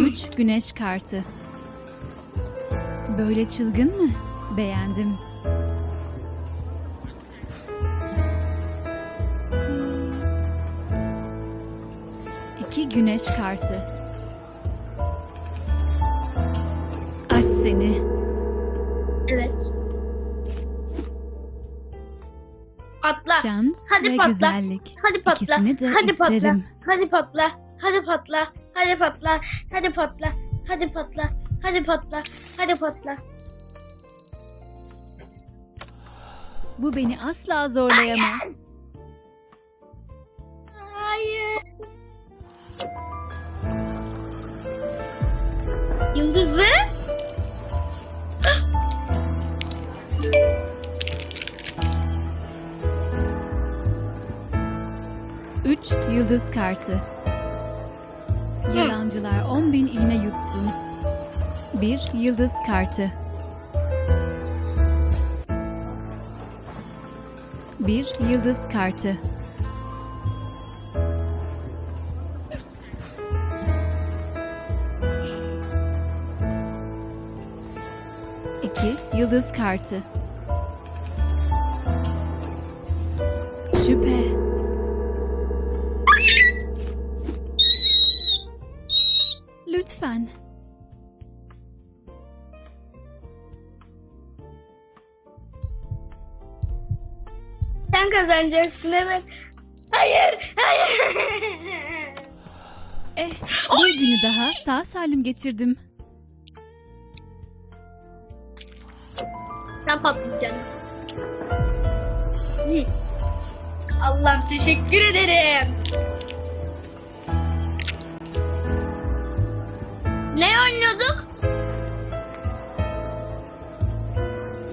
Üç güneş kartı. Böyle çılgın mı? Beğendim. İki güneş kartı. Aç seni. Evet. Patla. Şans Hadi ve patla. güzellik. Hadi patla. İkisini de Hadi patla. isterim. Hadi patla. Hadi patla. Hadi patla. Hadi patla. Hadi patla. Hadi patla. Hadi patla. Bu beni asla zorlayamaz. Hayır. Yıldız ve Üç yıldız kartı. Yalancılar 10 bin iğne yutsun. Bir yıldız kartı. Bir yıldız kartı. İki yıldız kartı. Şüphe. Lütfen. sen kazanacaksın evet. Hayır. Hayır. Eh, bir günü daha sağ salim geçirdim. Sen patlayacaksın. Allah'ım teşekkür ederim. Oynuyorduk?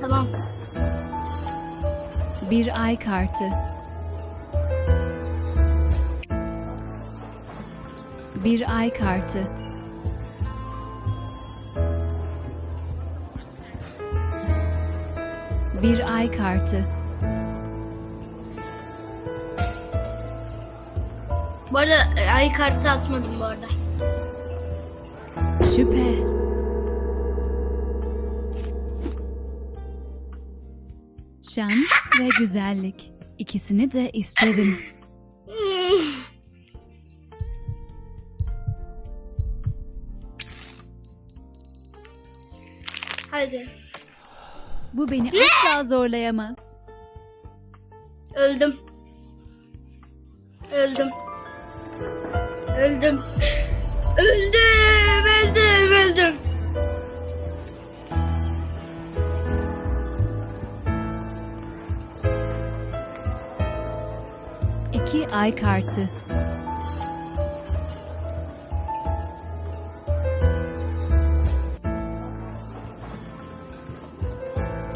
Tamam. Bir ay kartı. Bir ay kartı. Bir ay kartı. Bu arada e, ay kartı atmadım bu arada. Şüphe. Şans ve güzellik. İkisini de isterim. Hadi. Bu beni asla zorlayamaz. Öldüm. Öldüm. Öldüm. Öldüm, öldüm, öldüm. İki ay kartı.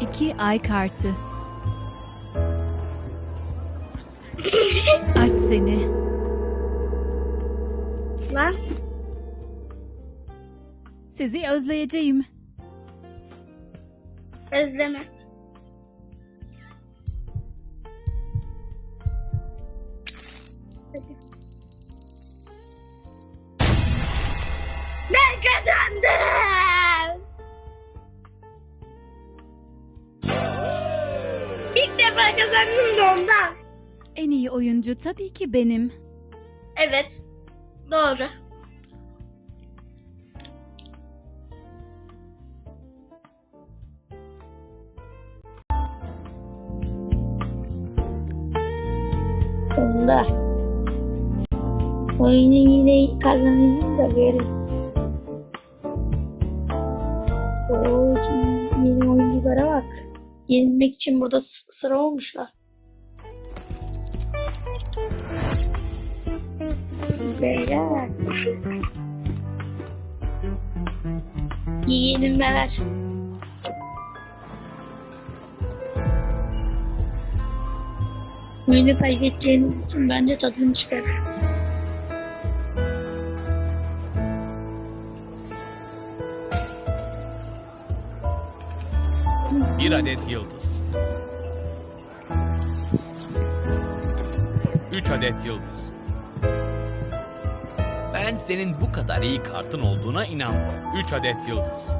İki ay kartı. Aç seni. Lan. Sizi özleyeceğim. Özleme. Ben kazandım. İlk defa kazandım da ondan. En iyi oyuncu tabii ki benim. Evet. Doğru. Onda. Oyunu yine kazanacağım da görün. Oo, şimdi yeni oyunculara bak. Yenilmek için burada sıra olmuşlar. Beyler. Yenilmeler. Oyunu kaybedeceğiniz için bence tadını çıkar. Bir adet yıldız. Üç adet yıldız. Ben senin bu kadar iyi kartın olduğuna inan. 3 adet yıldız.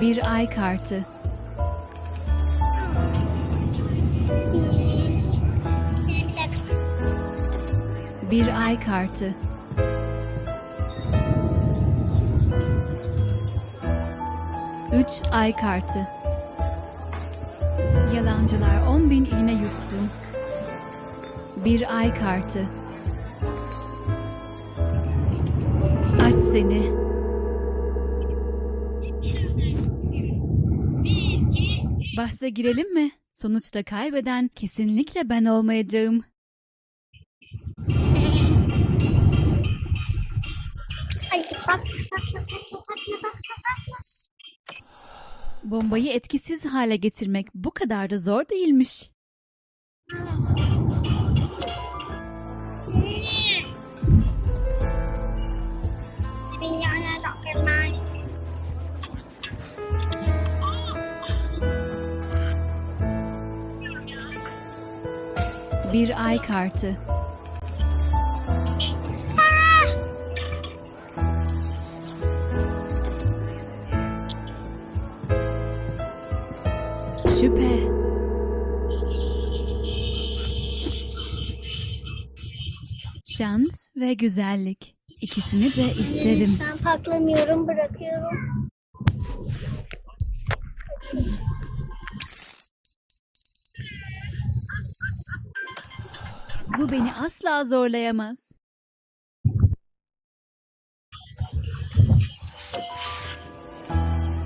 Bir ay kartı. Bir ay kartı. Üç ay kartı. Yalancılar on bin iğne yutsun. Bir ay kartı. Aç seni. Bahse girelim mi? Sonuçta kaybeden kesinlikle ben olmayacağım. Bombayı etkisiz hale getirmek bu kadar da zor değilmiş. Bir ay kartı. Şüphe. Şans ve güzellik. İkisini de isterim. Ben patlamıyorum bırakıyorum. Bu beni asla zorlayamaz.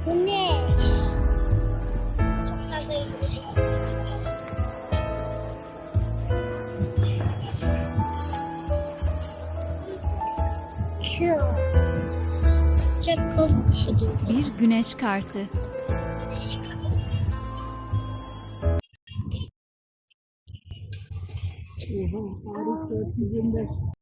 Güneş. Çok fazla. Çok bir şekilde. Bir güneş kartı. Güneş Oha, tarih 425.